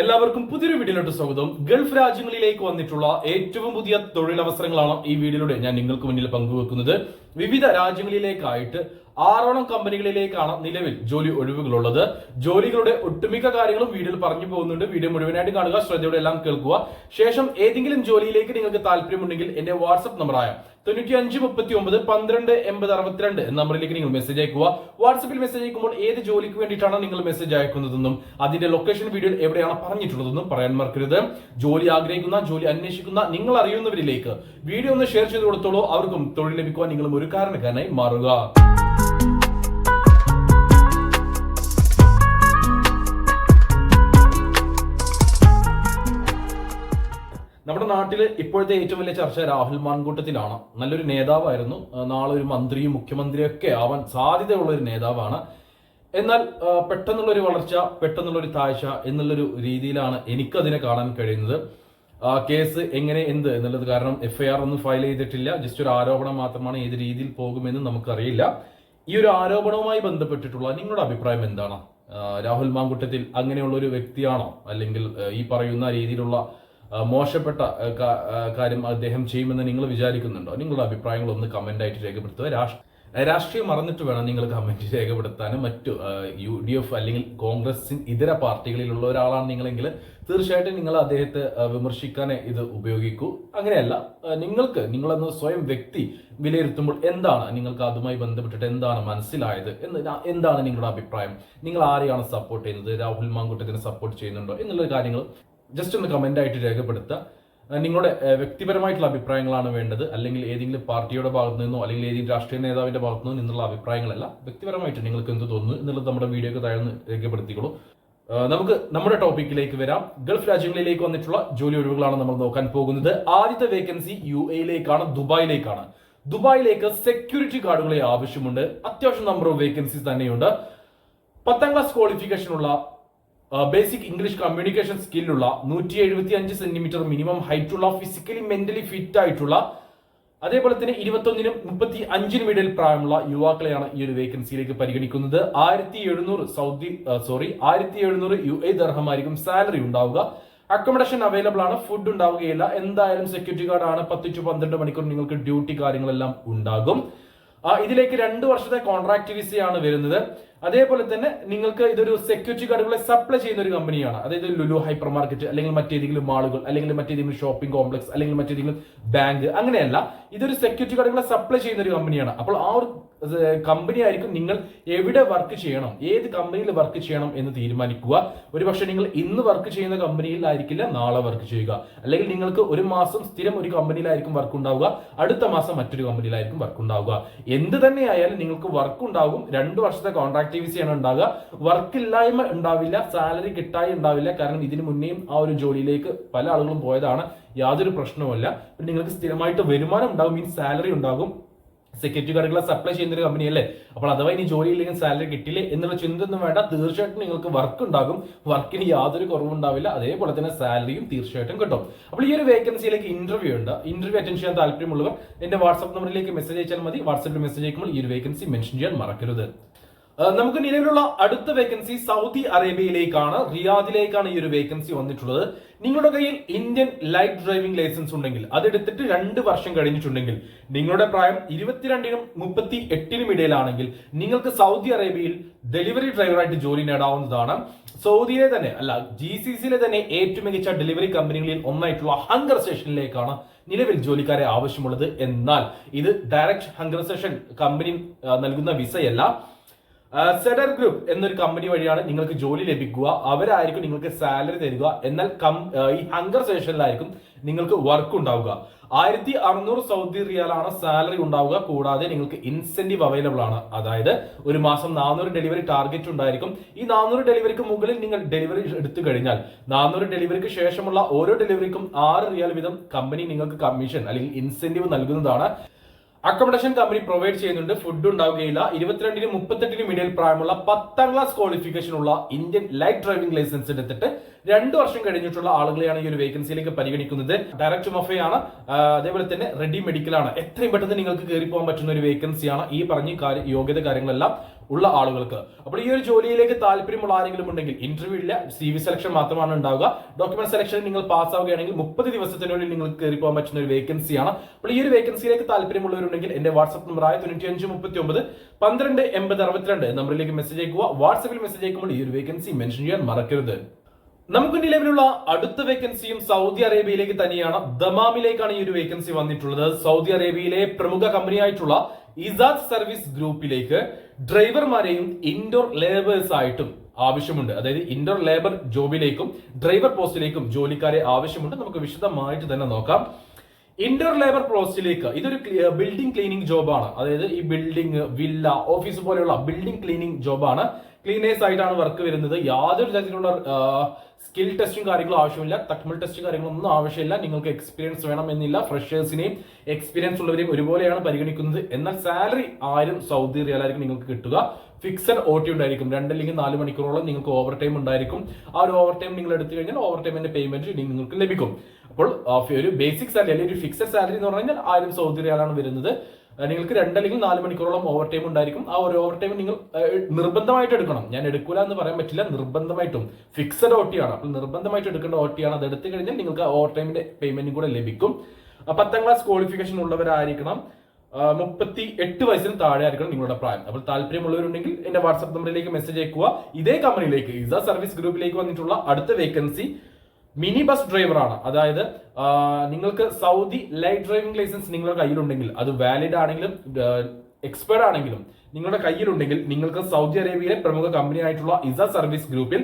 എല്ലാവർക്കും പുതിയൊരു വീഡിയോയിലോട്ട് സ്വാഗതം. ഗൾഫ് രാജ്യങ്ങളിലേക്ക് വന്നിട്ടുള്ള ഏറ്റവും പുതിയ തൊഴിലവസരങ്ങളാണ് ഈ വീഡിയോയിലൂടെ ഞാൻ നിങ്ങൾക്ക് മുന്നിൽ പങ്കുവെക്കുന്നത്. വിവിധ രാജ്യങ്ങളിലേക്കായിട്ട് ആറോളം കമ്പനികളിലേക്കാണ് നിലവിൽ ജോലി ഒഴിവുകളുള്ളത്. ജോലികളുടെ ഒട്ടുമിക്ക കാര്യങ്ങളും വീഡിയോയിൽ പറഞ്ഞു പോകുന്നുണ്ട്. വീഡിയോ മുഴുവനായിട്ട് കാണുക ശ്രദ്ധയോടെ എല്ലാം കേൾക്കുക. ശേഷം ഏതെങ്കിലും ജോലിയിലേക്ക് നിങ്ങൾക്ക് താല്പര്യമുണ്ടെങ്കിൽ എന്റെ വാട്സ്ആപ്പ് നമ്പറായ തൊണ്ണൂറ്റി അഞ്ച് മുപ്പത്തി ഒമ്പത് പന്ത്രണ്ട് എൺപത് അറുപത്തിരണ്ട് എന്ന നമ്പറിലേക്ക് നിങ്ങൾ മെസ്സേജ് അയക്കുക. വാട്സപ്പിൽ മെസ്സേജ് അയക്കുമ്പോൾ ഏത് ജോലിക്ക് വേണ്ടിയിട്ടാണ് നിങ്ങൾ മെസ്സേജ് അയക്കുന്നതെന്നും അതിന്റെ ലൊക്കേഷൻ വീഡിയോയിൽ എവിടെയാണ് പറഞ്ഞിട്ടുള്ളതെന്നും പറയാൻ മറക്കരുത്. ജോലി ആഗ്രഹിക്കുന്ന ജോലി അന്വേഷിക്കുന്ന നിങ്ങൾ അറിയുന്നവരിലേക്ക് വീഡിയോ ഒന്ന് ഷെയർ ചെയ്ത് കൊടുത്തോളൂ. അവർക്കും തൊഴിൽ ലഭിക്കുവാൻ നിങ്ങളും ഒരു കാരണക്കാരനായി മാറുക. നമ്മുടെ നാട്ടിൽ ഇപ്പോഴത്തെ ഏറ്റവും വലിയ ചർച്ച രാഹുൽ മാൻകൂട്ടത്തിലാണ്. നല്ലൊരു നേതാവായിരുന്നു. നാളെ ഒരു മന്ത്രിയും മുഖ്യമന്ത്രിയും ഒക്കെ ആവാൻ സാധ്യതയുള്ള ഒരു നേതാവാണ്. എന്നാൽ പെട്ടെന്നുള്ള പെട്ടെന്നുള്ളൊരു വളർച്ച പെട്ടെന്നുള്ളൊരു താഴ്ച എന്നുള്ളൊരു രീതിയിലാണ് എനിക്കതിനെ കാണാൻ കഴിയുന്നത്. കേസ് എങ്ങനെ എന്ത് എന്നുള്ളത് കാരണം എഫ്ഐആർ ഒന്നും ഫയൽ ചെയ്തിട്ടില്ല. ജസ്റ്റ് ഒരു ആരോപണം മാത്രമാണ് ഏത് രീതിയിൽ പോകുമെന്ന് നമുക്കറിയില്ല. ഈ ഒരു ആരോപണവുമായി ബന്ധപ്പെട്ടിട്ടുള്ള നിങ്ങളുടെ അഭിപ്രായം എന്താണ്? രാഹുൽ മാങ്കുട്ടത്തിൽ അങ്ങനെയുള്ള ഒരു വ്യക്തിയാണോ? അല്ലെങ്കിൽ ഈ പറയുന്ന രീതിയിലുള്ള മോശപ്പെട്ട കാര്യം അദ്ദേഹം ചെയ്യുമെന്ന് നിങ്ങൾ വിചാരിക്കുന്നുണ്ടോ? നിങ്ങളുടെ അഭിപ്രായങ്ങൾ ഒന്ന് കമന്റ് ആയിട്ട് രേഖപ്പെടുത്തുക. രാഷ്ട്ര രാഷ്ട്രീയം മറന്നിട്ട് വേണം നിങ്ങൾ കമന്റ് രേഖപ്പെടുത്താനും. മറ്റു യു ഡി എഫ് അല്ലെങ്കിൽ കോൺഗ്രസിൻ ഇതര പാർട്ടികളിലുള്ള ഒരാളാണ് നിങ്ങളെങ്കിൽ തീർച്ചയായിട്ടും നിങ്ങൾ അദ്ദേഹത്തെ വിമർശിക്കാനേ ഇത് ഉപയോഗിക്കൂ. അങ്ങനെയല്ല നിങ്ങൾക്ക് നിങ്ങളെന്ന് സ്വയം വ്യക്തി വിലയിരുത്തുമ്പോൾ എന്താണ് നിങ്ങൾക്ക് അതുമായി ബന്ധപ്പെട്ടിട്ട് എന്താണ് മനസ്സിലായത് എന്ന് എന്താണ് നിങ്ങളുടെ അഭിപ്രായം? നിങ്ങൾ ആരെയാണ് സപ്പോർട്ട് ചെയ്യുന്നത്? രാഹുൽ മാങ്കുട്ടത്തിനെ സപ്പോർട്ട് ചെയ്യുന്നുണ്ടോ? എന്നുള്ള കാര്യങ്ങൾ ജസ്റ്റ് ഒന്ന് കമന്റ് ആയിട്ട് രേഖപ്പെടുത്തുക. നിങ്ങളുടെ വ്യക്തിപരമായിട്ടുള്ള അഭിപ്രായങ്ങളാണ് വേണ്ടത്. അല്ലെങ്കിൽ ഏതെങ്കിലും പാർട്ടിയുടെ ഭാഗത്തു നിന്നോ അല്ലെങ്കിൽ ഏതെങ്കിലും രാഷ്ട്രീയ നേതാവിന്റെ ഭാഗത്തു നിന്നോ നിന്നുള്ള അഭിപ്രായങ്ങളല്ല. വ്യക്തിപരമായിട്ട് നിങ്ങൾക്ക് എന്ത് തോന്നുന്നു എന്നുള്ളത് നമ്മുടെ വീഡിയോക്ക് താഴ്ന്ന് രേഖപ്പെടുത്തിക്കോളൂ. നമുക്ക് നമ്മുടെ ടോപ്പിക്കിലേക്ക് വരാം. ഗൾഫ് രാജ്യങ്ങളിലേക്ക് വന്നിട്ടുള്ള ജോലി ഒഴിവുകളാണ് നമ്മൾ നോക്കാൻ പോകുന്നത്. ആദ്യത്തെ വേക്കൻസി യു എയിലേക്കാണ് ദുബായിലേക്കാണ്. ദുബായിലേക്ക് സെക്യൂരിറ്റി ഗാർഡുകളെ ആവശ്യമുണ്ട്. അത്യാവശ്യം നമ്പർ ഓഫ് വേക്കൻസീസ് തന്നെയുണ്ട്. പത്താം ക്ലാസ് ക്വാളിഫിക്കേഷൻ ഉള്ള ബേസിക് ഇംഗ്ലീഷ് കമ്മ്യൂണിക്കേഷൻ സ്കില്ലുള്ള നൂറ്റി എഴുപത്തി അഞ്ച് സെന്റിമീറ്റർ മിനിമം ഹൈറ്റ് ഉള്ള ഫിസിക്കലി മെന്റലി ഫിറ്റ് ആയിട്ടുള്ള അതേപോലെ തന്നെ ഇരുപത്തൊന്നിനും മുപ്പത്തി അഞ്ചിനും ഇടയിൽ പ്രായമുള്ള യുവാക്കളെയാണ് ഈ ഒരു വേക്കൻസിയിലേക്ക് പരിഗണിക്കുന്നത്. ആയിരത്തി എഴുന്നൂറ് സൗദി സോറി ആയിരത്തി എഴുന്നൂറ് യു എ ദർഹമായിരിക്കും സാലറി ഉണ്ടാവുക. അക്കോമഡേഷൻ അവൈലബിൾ ആണ് ഫുഡ് ഉണ്ടാവുകയില്ല. എന്തായാലും സെക്യൂരിറ്റി ഗാർഡ് ആണ് പത്ത് ടു പന്ത്രണ്ട് മണിക്കൂർ നിങ്ങൾക്ക് ഡ്യൂട്ടി കാര്യങ്ങളെല്ലാം ഉണ്ടാകും. ഇതിലേക്ക് രണ്ട് വർഷത്തെ കോൺട്രാക്ട് വിസയാണ് വരുന്നത്. അതേപോലെ തന്നെ നിങ്ങൾക്ക് ഇതൊരു സെക്യൂരിറ്റി ഗാർഡുകളെ സപ്ലൈ ചെയ്യുന്ന ഒരു കമ്പനിയാണ് അതായത് ലുലു ഹൈപ്പർ മാർക്കറ്റ് അല്ലെങ്കിൽ മറ്റേതെങ്കിലും മാളുകൾ അല്ലെങ്കിൽ മറ്റേതെങ്കിലും ഷോപ്പിംഗ് കോംപ്ലക്സ് അല്ലെങ്കിൽ മറ്റേതെങ്കിലും ബാങ്ക് അങ്ങനെയല്ല. ഇതൊരു സെക്യൂരിറ്റി ഗാർഡുകളെ സപ്ലൈ ചെയ്യുന്ന ഒരു കമ്പനിയാണ് അപ്പോൾ ആ ഒരു കമ്പനി ആയിരിക്കും നിങ്ങൾ എവിടെ വർക്ക് ചെയ്യണം ഏത് കമ്പനിയിൽ വർക്ക് ചെയ്യണം എന്ന് തീരുമാനിക്കുക. ഒരുപക്ഷെ നിങ്ങൾ ഇന്ന് വർക്ക് ചെയ്യുന്ന കമ്പനിയിലായിരിക്കില്ല നാളെ വർക്ക് ചെയ്യുക. അല്ലെങ്കിൽ നിങ്ങൾക്ക് ഒരു മാസം സ്ഥിരം ഒരു കമ്പനിയിലായിരിക്കും വർക്ക് ഉണ്ടാവുക. അടുത്ത മാസം മറ്റൊരു കമ്പനിയിലായിരിക്കും വർക്ക് ഉണ്ടാവുക. എന്ത് തന്നെയായാലും നിങ്ങൾക്ക് വർക്ക് ഉണ്ടാകും രണ്ട് വർഷത്തെ കോൺട്രാക്ട് വിസയാണ് ഉണ്ടാകുക വർക്ക് ഇല്ലായ്മ ഉണ്ടാവില്ല സാലറി കിട്ടായി ഉണ്ടാവില്ല. കാരണം ഇതിനു മുന്നേയും ആ ഒരു ജോലിയിലേക്ക് പല ആളുകളും പോയതാണ്. യാതൊരു പ്രശ്നവുമല്ല. നിങ്ങൾക്ക് സ്ഥിരമായിട്ട് വരുമാനം ഉണ്ടാകും മീൻസ് സാലറി ഉണ്ടാകും. സെക്യൂരിറ്റി ഗാർഡുകളെ സപ്ലൈ ചെയ്യുന്ന ഒരു കമ്പനി അല്ലേ? അപ്പോൾ അഥവാ ഇനി ജോലി ഇല്ലെങ്കിൽ സാലറി കിട്ടില്ലേ എന്നുള്ള ചിന്ത ഒന്നും വേണ്ട. തീർച്ചയായിട്ടും നിങ്ങൾക്ക് വർക്ക് ഉണ്ടാകും. വർക്കിന് യാതൊരു കുറവുണ്ടാവില്ല അതേപോലെ തന്നെ സാലറിയും തീർച്ചയായിട്ടും കിട്ടും. അപ്പോൾ ഈ ഒരു വേക്കൻസിയിലേക്ക് ഇന്റർവ്യൂ ഉണ്ട്. ഇന്റർവ്യൂ അറ്റൻഡ് ചെയ്യാൻ താല്പര്യമുള്ളവർ എന്റെ വാട്സ്ആപ്പ് നമ്പറിലേക്ക് മെസ്സേജ് അയച്ചാൽ മതി. വാട്സ്ആപ്പിൽ മെസ്സേജ് അയക്കുമ്പോൾ ഈ ഒരു വേക്കൻസി മെൻഷൻ ചെയ്യാൻ മറക്കരുത്. നമുക്ക് നിലവിലുള്ള അടുത്ത വേക്കൻസി സൗദി അറേബ്യയിലേക്കാണ് റിയാദിലേക്കാണ് ഈ ഒരു വേക്കൻസി വന്നിട്ടുള്ളത്. നിങ്ങളുടെ കയ്യിൽ ഇന്ത്യൻ ലൈറ്റ് ഡ്രൈവിംഗ് ലൈസൻസ് ഉണ്ടെങ്കിൽ അതെടുത്തിട്ട് രണ്ട് വർഷം കഴിഞ്ഞിട്ടുണ്ടെങ്കിൽ നിങ്ങളുടെ പ്രായം ഇരുപത്തിരണ്ടിനും മുപ്പത്തി എട്ടിനും ഇടയിലാണെങ്കിൽ നിങ്ങൾക്ക് സൗദി അറേബ്യയിൽ ഡെലിവറി ഡ്രൈവറായിട്ട് ജോലി നേടാവുന്നതാണ്. സൗദിയിലെ തന്നെ അല്ല ജി സി സിയിലെ തന്നെ ഏറ്റവും മികച്ച ഡെലിവറി കമ്പനികളിൽ ഒന്നായിട്ടുള്ള ഹങ്കർ സ്റ്റേഷനിലേക്കാണ് നിലവിൽ ജോലിക്കാരെ ആവശ്യമുള്ളത്. എന്നാൽ ഇത് ഡയറക്റ്റ് ഹങ്കർ സ്റ്റേഷൻ കമ്പനി നൽകുന്ന വിസയല്ല സെഡർ ഗ്രൂപ്പ് എന്നൊരു കമ്പനി വഴിയാണ് നിങ്ങൾക്ക് ജോലി ലഭിക്കുക. അവരായിരിക്കും നിങ്ങൾക്ക് സാലറി തരിക. എന്നാൽ കം ഈ ഹങ്കർ സ്റ്റേഷനിലായിരിക്കും നിങ്ങൾക്ക് വർക്ക് ഉണ്ടാവുക. ആയിരത്തി അറുന്നൂറ് സൗദി റിയാലാണ് സാലറി ഉണ്ടാവുക. കൂടാതെ നിങ്ങൾക്ക് ഇൻസെന്റീവ് അവൈലബിൾ ആണ്. അതായത് ഒരു മാസം നാനൂറ് ഡെലിവറി ടാർഗറ്റ് ഉണ്ടായിരിക്കും. ഈ നാനൂറ് ഡെലിവറിക്ക് മുകളിൽ നിങ്ങൾ ഡെലിവറി എടുത്തു കഴിഞ്ഞാൽ നാനൂറ് ഡെലിവറിക്ക് ശേഷമുള്ള ഓരോ ഡെലിവറിക്കും ആറ് റിയാൽ വീതം കമ്പനി നിങ്ങൾക്ക് കമ്മീഷൻ അല്ലെങ്കിൽ ഇൻസെന്റീവ് നൽകുന്നതാണ്. അക്കോമഡേഷൻ കമ്പനി പ്രൊവൈഡ് ചെയ്യുന്നുണ്ട്. ഫുഡ് ഉണ്ടാവുകയില്ല. ഇരുപത്തിരണ്ടിനും മുപ്പത്തെട്ടിനും ഇടയിൽ പ്രായമുള്ള പത്താം ക്ലാസ് ക്വാളിഫിക്കേഷൻ ഉള്ള ഇന്ത്യൻ ലൈറ്റ് ഡ്രൈവിംഗ് ലൈസൻസ് എടുത്തിട്ട് രണ്ട് വർഷം കഴിഞ്ഞിട്ടുള്ള ആളുകളെയാണ് ഈ ഒരു വേക്കൻസിയിലേക്ക് പരിഗണിക്കുന്നത്. ഡയറക്റ്റ് മൊഫയാണ് അതേപോലെ തന്നെ റെഡി മെഡിക്കൽ ആണ്. എത്രയും പെട്ടെന്ന് നിങ്ങൾക്ക് കയറി പോകാൻ പറ്റുന്ന ഒരു വേക്കൻസിയാണ് ഈ പറഞ്ഞ യോഗ്യത കാര്യങ്ങളെല്ലാം ഉള്ള ആളുകൾക്ക്. അപ്പോൾ ഈ ഒരു ജോലിയിലേക്ക് താല്പര്യമുള്ള ആരെങ്കിലും ഉണ്ടെങ്കിൽ ഇന്റർവ്യൂ ഇല്ല. സി വി സെലക്ഷൻ മാത്രമാണ് ഉണ്ടാവുക. ഡോക്യുമെന്റ് സെലക്ഷൻ നിങ്ങൾ പാസ് ആവുകയാണെങ്കിൽ മുപ്പത് ദിവസത്തിനുള്ളിൽ നിങ്ങൾക്ക് കയറി പോകാൻ പറ്റുന്ന ഒരു വേക്കൻസിയാണ് അപ്പോൾ ഈ ഒരു വേക്കൻസിയിലേക്ക് താല്പര്യമുള്ളവരുണ്ടെങ്കിൽ എന്റെ വാട്സ്ആപ്പ് നമ്പർ ആയ തൊണ്ണൂറ്റി അഞ്ച് മുപ്പത്തി ഒമ്പത് പന്ത്രണ്ട് എൺപത് അറുപത്തിരണ്ട് നമ്പറിലേക്ക് മെസ്സേജ് അയക്കുക. വാട്സ്ആപ്പിൽ മെസ്സേജ് അയക്കുമ്പോൾ ഈ ഒരു വേക്കൻസി മെൻഷൻ ചെയ്യാൻ മറക്കരുത്. നമുക്ക് നിലവിലുള്ള അടുത്ത വേക്കൻസിയും സൗദി അറേബ്യയിലേക്ക് തന്നെയാണ് ദമാമിലേക്കാണ് ഈ ഒരു വേക്കൻസി വന്നിട്ടുള്ളത്. സൗദി അറേബ്യയിലെ പ്രമുഖ കമ്പനിയായിട്ടുള്ള ഇസാദ് സർവീസ് ഗ്രൂപ്പിലേക്ക് ഡ്രൈവർമാരെയും ഇൻഡോർ ലേബേഴ്സ് ആയിട്ടും ആവശ്യമുണ്ട്. അതായത് ഇൻഡോർ ലേബർ ജോബിലേക്കും ഡ്രൈവർ പോസ്റ്റിലേക്കും ജോലിക്കാരെ ആവശ്യമുണ്ട്. നമുക്ക് വിശദമായിട്ട് തന്നെ നോക്കാം. ഇൻഡോർ ലേബർ പോസ്റ്റിലേക്ക് ഇതൊരു ബിൽഡിംഗ് ക്ലീനിങ് ജോബാണ് അതായത് ഈ ബിൽഡിംഗ് വില്ല ഓഫീസ് പോലെയുള്ള ബിൽഡിംഗ് ക്ലീനിങ് ജോബാണ് ക്ലീനേഴ്സ് ആയിട്ടാണ് വർക്ക് വരുന്നത്. യാതൊരു തരത്തിലുള്ള സ്കിൽ ടെസ്റ്റും കാര്യങ്ങളും ആവശ്യമില്ല. തക്മൽ കാര്യങ്ങളും ഒന്നും ആവശ്യമില്ല. നിങ്ങൾക്ക് എക്സ്പീരിയൻസ് വേണം എന്നില്ല. ഫ്രഷേഴ്സിനെയും എക്സ്പീരിയൻസ് ഉള്ളവരെയും ഒരുപോലെയാണ് പരിഗണിക്കുന്നത്. എന്നാൽ സാലറി ആയിരം സൗദി റിയലായിരിക്കും നിങ്ങൾക്ക് കിട്ടുക. ഫിക്സഡ് ഓ ടി ഉണ്ടായിരിക്കും. രണ്ടല്ലെങ്കിൽ നാല് മണിക്കൂറോളം നിങ്ങൾക്ക് ഓവർ ടൈം ഉണ്ടായിരിക്കും. ആ ഒരു ഓവർ ടൈം നിങ്ങൾ എടുത്തു കഴിഞ്ഞാൽ ഓവർ ടൈമിന്റെ പേയ്മെന്റ് നിങ്ങൾക്ക് ലഭിക്കും. അപ്പോൾ ഒരു ബേസിക് സാലറി അല്ലെങ്കിൽ ഒരു ഫിക്സഡ് സാലറി എന്ന് പറഞ്ഞു കഴിഞ്ഞാൽ സൗദി റിയാലാണ് വരുന്നത്. നിങ്ങൾക്ക് രണ്ടല്ലെങ്കിൽ നാല് മണിക്കൂറോളം ഓവർ ടൈം ഉണ്ടായിരിക്കും. ആ ഒരു ഓവർ ടൈം നിങ്ങൾ നിർബന്ധമായിട്ട് എടുക്കണം. ഞാൻ എടുക്കൂല എന്ന് പറയാൻ പറ്റില്ല നിർബന്ധമായിട്ടും. ഫിക്സഡ് ഒ ടി ആണ്. അപ്പോൾ നിർബന്ധമായിട്ട് എടുക്കേണ്ട ഒ ടി ആണ്. അത് എടുത്തു കഴിഞ്ഞാൽ നിങ്ങൾക്ക് ഓവർ ടൈമിന്റെ പേയ്മെന്റും കൂടെ ലഭിക്കും. പത്താം ക്ലാസ് ക്വാളിഫിക്കേഷൻ ഉള്ളവരായിരിക്കണം. മുപ്പത്തി എട്ട് വയസ്സിന് താഴെ ആയിരിക്കണം നിങ്ങളുടെ പ്രായം അപ്പോൾ താല്പര്യമുള്ളവരുണ്ടെങ്കിൽ എന്റെ വാട്സ്ആപ്പ് നമ്പറിലേക്ക് മെസ്സേജ് അയക്കുക. ഇതേ കമ്പനിയിലേക്ക് ഇസ സർവീസ് ഗ്രൂപ്പിലേക്ക് വന്നിട്ടുള്ള അടുത്ത വേക്കൻസി മിനി ബസ് ഡ്രൈവറാണ്. അതായത് നിങ്ങൾക്ക് സൗദി ലൈറ്റ് ഡ്രൈവിംഗ് ലൈസൻസ് നിങ്ങളുടെ കയ്യിലുണ്ടെങ്കിൽ അത് വാലിഡ് ആണെങ്കിലും എക്സ്പയർഡ് ആണെങ്കിലും നിങ്ങളുടെ കയ്യിലുണ്ടെങ്കിൽ നിങ്ങൾക്ക് സൗദി അറേബ്യയിലെ പ്രമുഖ കമ്പനി ആയിട്ടുള്ള ഇസ സർവീസ് ഗ്രൂപ്പിൽ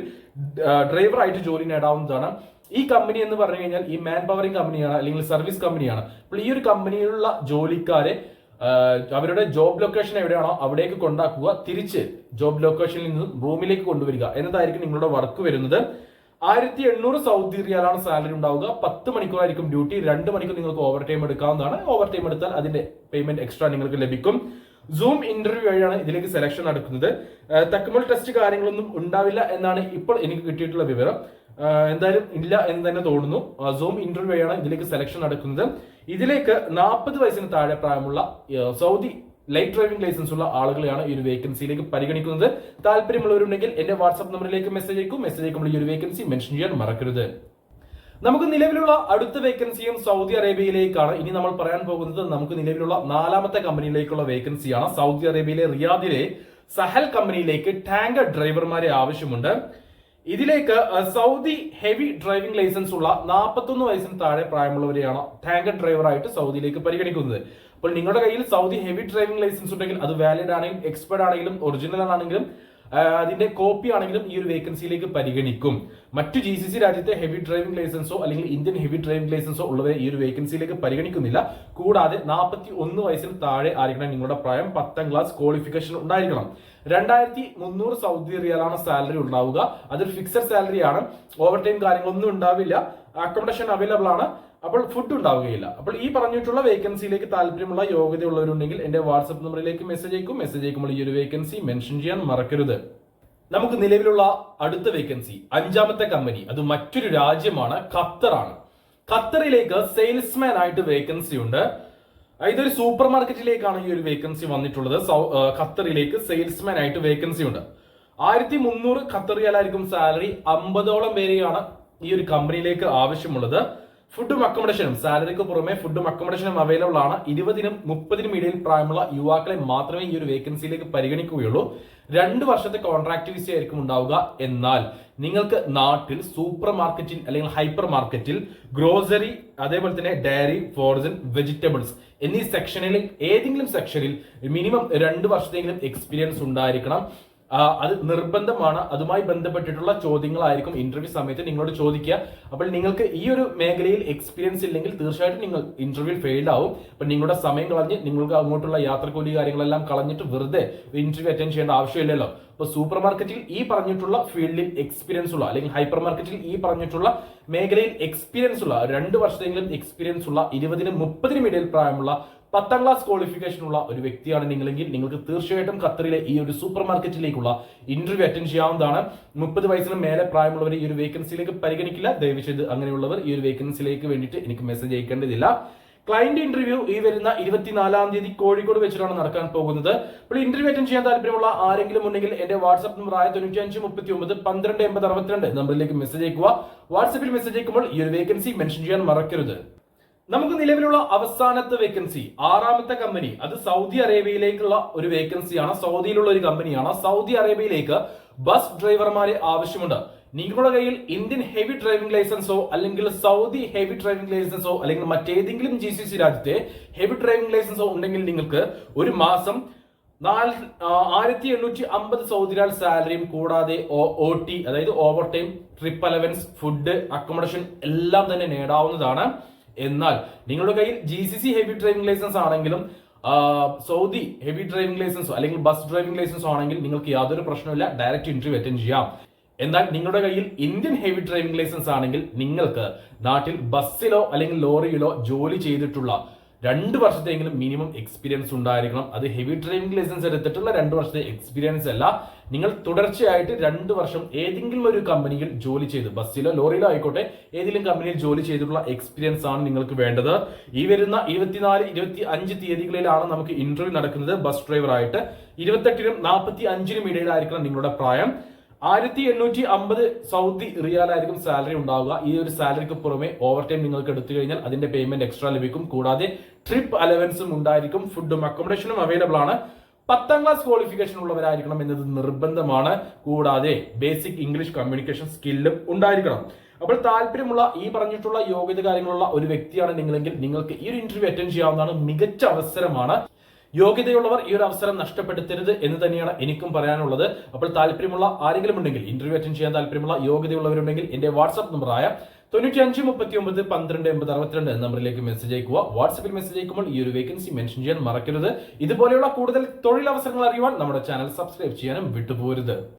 ഡ്രൈവർ ആയിട്ട് ജോലി നേടാവുന്നതാണ്. ഈ കമ്പനി എന്ന് പറഞ്ഞു കഴിഞ്ഞാൽ ഈ മാൻ പവറിംഗ് കമ്പനിയാണ് അല്ലെങ്കിൽ സർവീസ് കമ്പനിയാണ്. അപ്പോൾ ഈ ഒരു കമ്പനിയിലുള്ള ജോലിക്കാരെ അവരുടെ ജോബ് ലൊക്കേഷൻ എവിടെയാണോ അവിടേക്ക് കൊണ്ടാക്കുക തിരിച്ച് ജോബ് ലൊക്കേഷനിൽ നിന്ന് റൂമിലേക്ക് കൊണ്ടുവരിക. എന്നതായിരിക്കും നിങ്ങളുടെ വർക്ക് വരുന്നത്. ആയിരത്തി എണ്ണൂറ് സൗദി റിയാലാണ് സാലറി ഉണ്ടാവുക. പത്ത് മണിക്കൂറായിരിക്കും ഡ്യൂട്ടി രണ്ട് മണിക്കൂർ നിങ്ങൾക്ക് ഓവർ ടൈം എടുക്കാവുന്നതാണ്. ഓവർ ടൈം എടുത്താൽ അതിന്റെ പേയ്മെന്റ് എക്സ്ട്രാ നിങ്ങൾക്ക് ലഭിക്കും. സൂം ഇന്റർവ്യൂ വഴിയാണ് ഇതിലേക്ക് സെലക്ഷൻ നടക്കുന്നത്. തക്കമൽ ടെസ്റ്റ് കാര്യങ്ങളൊന്നും ഉണ്ടാവില്ല എന്നാണ് ഇപ്പോൾ എനിക്ക് കിട്ടിയിട്ടുള്ള വിവരം. എന്തായാലും ഇല്ല എന്ന് തന്നെ തോന്നുന്നു. സൂം ഇന്റർവ്യൂ വഴിയാണ് ഇതിലേക്ക് സെലക്ഷൻ നടക്കുന്നത്. ഇതിലേക്ക് നാൽപ്പത് വയസ്സിന് താഴെ പ്രായമുള്ള സൗദി ലൈറ്റ് ഡ്രൈവിംഗ് ലൈസൻസ് ഉള്ള ആളുകളെയാണ് ഈ ഒരു വേക്കൻസിയിലേക്ക് പരിഗണിക്കുന്നത്. താല്പര്യമുള്ളവരുണ്ടെങ്കിൽ എന്റെ വാട്സ്ആപ്പ് നമ്പറിലേക്ക് മെസ്സേജ് അയക്കും. മെസ്സേജ് അയക്കുമ്പോൾ ഈ ഒരു വേക്കൻസി മെൻഷൻ ചെയ്യാൻ മറക്കരുത്. നമുക്ക് നിലവിലുള്ള അടുത്ത വേക്കൻസിയും സൗദി അറേബ്യയിലേക്കാണ്. ഇനി നമ്മൾ പറയാൻ പോകുന്നത് നമുക്ക് നിലവിലുള്ള നാലാമത്തെ കമ്പനിയിലേക്കുള്ള വേക്കൻസിയാണ്. സൗദി അറേബ്യയിലെ റിയാദിലെ സഹൽ കമ്പനിയിലേക്ക് ടാങ്കർ ഡ്രൈവർമാരെ ആവശ്യമുണ്ട്. ഇതിലേക്ക് സൗദി ഹെവി ഡ്രൈവിംഗ് ലൈസൻസ് ഉള്ള നാൽപ്പത്തൊന്ന് വയസ്സിന് താഴെ പ്രായമുള്ളവരെയാണ് ടാങ്കർ ഡ്രൈവറായിട്ട് സൗദിയിലേക്ക് പരിഗണിക്കുന്നത്. അപ്പോൾ നിങ്ങളുടെ കയ്യിൽ സൗദി ഹെവി ഡ്രൈവിംഗ് ലൈസൻസ് ഉണ്ടെങ്കിൽ അത് വാലിഡ് ആണെങ്കിലും എക്സ്പയർഡ് ആണെങ്കിലും ഒറിജിനൽ ആണെങ്കിലും അതിന്റെ കോപ്പി ആണെങ്കിലും ഈ ഒരു വേക്കൻസിയിലേക്ക് പരിഗണിക്കും. മറ്റു ജി സി സി രാജ്യത്തെ ഹെവി ഡ്രൈവിംഗ് ലൈസൻസോ അല്ലെങ്കിൽ ഇന്ത്യൻ ഹെവി ഡ്രൈവിംഗ് ലൈസൻസോ ഉള്ളവരെ ഈ ഒരു വേക്കൻസിയിലേക്ക് പരിഗണിക്കുന്നില്ല. കൂടാതെ നാൽപ്പത്തി ഒന്ന് വയസ്സിന് താഴെ ആയിരിക്കണം നിങ്ങളുടെ പ്രായം. പത്താം ക്ലാസ് ക്വാളിഫിക്കേഷൻ ഉണ്ടായിരിക്കണം. രണ്ടായിരത്തി മുന്നൂറ് സൗദി റിയാലാണ് സാലറി ഉണ്ടാവുക. അതൊരു ഫിക്സഡ് സാലറി ആണ്. ഓവർ ടൈം കാര്യങ്ങളൊന്നും ഉണ്ടാവില്ല. അക്കോമഡേഷൻ അവൈലബിൾ ആണ്. അപ്പോൾ ഫുഡ് ഉണ്ടാവുകയില്ല. അപ്പോൾ ഈ പറഞ്ഞിട്ടുള്ള വേക്കൻസിയിലേക്ക് താല്പര്യമുള്ള യോഗ്യതയുള്ളവരുണ്ടെങ്കിൽ എന്റെ വാട്സ്ആപ്പ് നമ്പറിലേക്ക് മെസ്സേജ് അയക്കും. മെസ്സേജ് അയക്കുമ്പോൾ ഈ ഒരു വേക്കൻസി മെൻഷൻ ചെയ്യാൻ മറക്കരുത്. നമുക്ക് നിലവിലുള്ള അടുത്ത വേക്കൻസി അഞ്ചാമത്തെ കമ്പനി അത് മറ്റൊരു രാജ്യമാണ് ഖത്തറാണ്. ഖത്തറിലേക്ക് സെയിൽസ്മാൻ ആയിട്ട് വേക്കൻസി ഉണ്ട്. ഇതൊരു സൂപ്പർ മാർക്കറ്റിലേക്കാണ് ഈ ഒരു വേക്കൻസി വന്നിട്ടുള്ളത്. ഖത്തറിലേക്ക് സെയിൽസ്മാൻ ആയിട്ട് വേക്കൻസി ഉണ്ട്. ആയിരത്തി മുന്നൂറ് ഖത്തറിയാലായിരിക്കും സാലറി അമ്പതോളം പേരെയാണ് ഈ ഒരു കമ്പനിയിലേക്ക് ആവശ്യമുള്ളത്. ഫുഡും അക്കോമഡേഷനും സാലറിക്ക് പുറമെ ഫുഡും അക്കോമഡേഷനും അവൈലബിൾ ആണ്. ഇരുപതിനും മുപ്പതിനും ഇടയിൽ പ്രായമുള്ള യുവാക്കളെ മാത്രമേ ഈ ഒരു വേക്കൻസിയിലേക്ക് പരിഗണിക്കുകയുള്ളൂ. രണ്ട് വർഷത്തെ കോൺട്രാക്ട് വിസ ആയിരിക്കും ഉണ്ടാവുക. എന്നാൽ നിങ്ങൾക്ക് നാട്ടിൽ സൂപ്പർ മാർക്കറ്റിൽ അല്ലെങ്കിൽ ഹൈപ്പർ മാർക്കറ്റിൽ ഗ്രോസറി അതേപോലെ തന്നെ ഡയറി ഫോർജൻ വെജിറ്റബിൾസ് എന്നീ സെക്ഷനിൽ ഏതെങ്കിലും സെക്ഷനിൽ മിനിമം രണ്ട് വർഷത്തെങ്കിലും എക്സ്പീരിയൻസ് ഉണ്ടായിരിക്കണം. അത് നിർബന്ധമാണ്. അതുമായി ബന്ധപ്പെട്ടിട്ടുള്ള ചോദ്യങ്ങളായിരിക്കും ഇന്റർവ്യൂ സമയത്ത് നിങ്ങളോട് ചോദിക്കുക. അപ്പോൾ നിങ്ങൾക്ക് ഈ ഒരു മേഖലയിൽ എക്സ്പീരിയൻസ് ഇല്ലെങ്കിൽ തീർച്ചയായിട്ടും നിങ്ങൾ ഇന്റർവ്യൂ ഫെയിൽഡ് ആവും. അപ്പൊ നിങ്ങളുടെ സമയം കളഞ്ഞ് നിങ്ങൾക്ക് അങ്ങോട്ടുള്ള യാത്രക്കൂലി കാര്യങ്ങളെല്ലാം കളഞ്ഞിട്ട് വെറുതെ ഇന്റർവ്യൂ അറ്റൻഡ് ചെയ്യേണ്ട ആവശ്യമില്ലല്ലോ. അപ്പോൾ സൂപ്പർ മാർക്കറ്റിൽ ഈ പറഞ്ഞിട്ടുള്ള ഫീൽഡിൽ എക്സ്പീരിയൻസ് ഉള്ള അല്ലെങ്കിൽ ഹൈപ്പർ മാർക്കറ്റിൽ ഈ പറഞ്ഞിട്ടുള്ള മേഖലയിൽ എക്സ്പീരിയൻസ് ഉള്ള രണ്ട് വർഷത്തെങ്കിലും എക്സ്പീരിയൻസ് ഉള്ള ഇരുപതിനും മുപ്പതിനും ഇടയിൽ പ്രായമുള്ള പത്താം ക്ലാസ് ക്വാളിഫിക്കേഷൻ ഉള്ള ഒരു വ്യക്തിയാണ് നിങ്ങളെങ്കിൽ നിങ്ങൾക്ക് തീർച്ചയായിട്ടും ഖത്തറിലെ ഈ ഒരു സൂപ്പർ മാർക്കറ്റിലേക്കുള്ള ഇന്റർവ്യൂ അറ്റൻഡ് ചെയ്യാവുന്നതാണ്. മുപ്പത് വയസ്സിന് മേലെ പ്രായമുള്ളവർ ഈ ഒരു വേക്കൻസിയിലേക്ക് പരിഗണിക്കില്ല. ദയവ് അങ്ങനെയുള്ളവർ ഈ ഒരു വേക്കൻസിയിലേക്ക് വേണ്ടിയിട്ട് എനിക്ക് മെസ്സേജ് അയക്കേണ്ടതില്ല. ക്ലയന്റ് ഇന്റർവ്യൂ ഈ വരുന്ന ഇരുപത്തിനാലാം തീയതി കോഴിക്കോട് വെച്ചിട്ടാണ് നടക്കാൻ പോകുന്നത്. അപ്പോൾ ഇന്റർവ്യൂ അറ്റൻഡ് ചെയ്യാൻ താല്പര്യമുള്ള ആരെങ്കിലും ഉണ്ടെങ്കിൽ എന്റെ വാട്സ്ആപ്പ് നമ്പർ ആയ തൊണ്ണൂറ്റി അഞ്ച് മുപ്പത്തി ഒമ്പത് പന്ത്രണ്ട് എൺപത് അറുപത്തിരണ്ട് നമ്പറിലേക്ക് മെസ്സേജ് അയക്കുക. വാട്സ്ആപ്പിൽ മെസ്സേജ് അയക്കുമ്പോൾ ഈ ഒരു വേക്കൻസി മെൻഷൻ ചെയ്യാൻ മറക്കരുത്. നമുക്ക് നിലവിലുള്ള അവസാനത്തെ വേക്കൻസി ആറാമത്തെ കമ്പനി അത് സൗദി അറേബ്യയിലേക്കുള്ള ഒരു വേക്കൻസിയാണ് സൗദിയിലുള്ള ഒരു കമ്പനിയാണ് സൗദി അറേബ്യയിലേക്ക് ബസ് ഡ്രൈവർമാരെ ആവശ്യമുണ്ട്. നിങ്ങളുടെ കയ്യിൽ ഇന്ത്യൻ ഹെവി ഡ്രൈവിംഗ് ലൈസൻസോ അല്ലെങ്കിൽ സൗദി ഹെവി ഡ്രൈവിംഗ് ലൈസൻസോ അല്ലെങ്കിൽ മറ്റേതെങ്കിലും ജി സി സി രാജ്യത്തെ ഹെവി ഡ്രൈവിംഗ് ലൈസൻസോ ഉണ്ടെങ്കിൽ നിങ്ങൾക്ക് ഒരു മാസം നാല് ആയിരത്തി എണ്ണൂറ്റി അമ്പത് സൗദി റിയാൽ സാലറിയും കൂടാതെ ഒ ടി അതായത് overtime trip allowance food accommodation എല്ലാം തന്നെ നേടാവുന്നതാണ്. എന്നാൽ നിങ്ങളുടെ കയ്യിൽ G C C heavy driving licence ആണെങ്കിലും സൗദി ഹെവി ഡ്രൈവിംഗ് ലൈസൻസോ അല്ലെങ്കിൽ ബസ് ഡ്രൈവിംഗ് ലൈസൻസോ ആണെങ്കിൽ നിങ്ങൾക്ക് യാതൊരു പ്രശ്നമില്ല ഡയറക്റ്റ് ഇന്റർവ്യൂ അറ്റൻഡ് ചെയ്യാം. എന്നാൽ നിങ്ങളുടെ കയ്യിൽ ഇന്ത്യൻ ഹെവി ഡ്രൈവിംഗ് ലൈസൻസ് ആണെങ്കിൽ നിങ്ങൾക്ക് നാട്ടിൽ ബസ്സിലോ അല്ലെങ്കിൽ ലോറിയിലോ ജോലി ചെയ്തിട്ടുള്ള രണ്ട് വർഷത്തെങ്കിലും മിനിമം എക്സ്പീരിയൻസ് ഉണ്ടായിരിക്കണം. അത് ഹെവി ഡ്രൈവിംഗ് ലൈസൻസ് എടുത്തിട്ടുള്ള രണ്ട് വർഷത്തെ എക്സ്പീരിയൻസ് അല്ല. നിങ്ങൾ തുടർച്ചയായിട്ട് രണ്ട് വർഷം ഏതെങ്കിലും ഒരു കമ്പനിയിൽ ജോലി ചെയ്ത് ബസ്സിലോ ലോറിയിലോ ആയിക്കോട്ടെ ഏതെങ്കിലും കമ്പനിയിൽ ജോലി ചെയ്തിട്ടുള്ള എക്സ്പീരിയൻസ് ആണ് നിങ്ങൾക്ക് വേണ്ടത്. ഈ വരുന്ന ഇരുപത്തിനാല് ഇരുപത്തി അഞ്ച് തീയതികളിലാണ് നമുക്ക് ഇന്റർവ്യൂ നടക്കുന്നത്. ബസ് ഡ്രൈവർ ആയിട്ട് ഇരുപത്തെട്ടിനും നാൽപ്പത്തി അഞ്ചിനും ഇടയിലായിരിക്കണം നിങ്ങളുടെ പ്രായം. ആയിരത്തി എണ്ണൂറ്റി അമ്പത് സൗദി റിയാലായിരിക്കും സാലറി ഉണ്ടാവുക. ഈ ഒരു സാലറിക്ക് പുറമെ ഓവർ ടൈം നിങ്ങൾക്ക് എടുത്തു കഴിഞ്ഞാൽ അതിന്റെ പേയ്മെന്റ് എക്സ്ട്രാ ലഭിക്കും. കൂടാതെ ട്രിപ്പ് അലവൻസും ഉണ്ടായിരിക്കും. ഫുഡും അക്കോമഡേഷനും അവൈലബിൾ ആണ്. പത്താം ക്ലാസ് ക്വാളിഫിക്കേഷൻ ഉള്ളവരായിരിക്കണം എന്നത് നിർബന്ധമാണ്. കൂടാതെ ബേസിക് ഇംഗ്ലീഷ് കമ്മ്യൂണിക്കേഷൻ സ്കില്ലും ഉണ്ടായിരിക്കണം. അപ്പോൾ താല്പര്യമുള്ള ഈ പറഞ്ഞിട്ടുള്ള യോഗ്യത കാര്യങ്ങളുള്ള ഒരു വ്യക്തിയാണ് നിങ്ങളെങ്കിൽ നിങ്ങൾക്ക് ഈ ഒരു ഇന്റർവ്യൂ അറ്റൻഡ് ചെയ്യാവുന്നതാണ് മികച്ച അവസരമാണ്. യോഗ്യതയുള്ളവർ ഈ ഒരു അവസരം നഷ്ടപ്പെടുത്തരുത് എന്ന് തന്നെയാണ് എനിക്കും പറയാനുള്ളത്. അപ്പോൾ താല്പര്യമുള്ള ആരെങ്കിലും ഉണ്ടെങ്കിൽ ഇന്റർവ്യൂ അറ്റൻഡ് ചെയ്യാൻ താല്പര്യമുള്ള യോഗ്യതയുള്ളവരുണ്ടെങ്കിൽ എന്റെ വാട്സ്ആപ്പ് നമ്പറായ തൊണ്ണൂറ്റി അഞ്ച് മുപ്പത്തി ഒമ്പത് പന്ത്രണ്ട് എൺപത് അറുപത്തിരണ്ട് നമ്പറിലേക്ക് മെസ്സേജ് അയക്കുക. വാട്സ്ആപ്പിൽ മെസ്സേജ് അയക്കുമ്പോൾ ഈ ഒരു വേക്കൻസി മെൻഷൻ ചെയ്യാൻ മറക്കരുത്. ഇതുപോലെയുള്ള കൂടുതൽ തൊഴിലവസരങ്ങൾ അറിയുവാൻ നമ്മുടെ ചാനൽ സബ്സ്ക്രൈബ് ചെയ്യാനും വിട്ടുപോരുത്.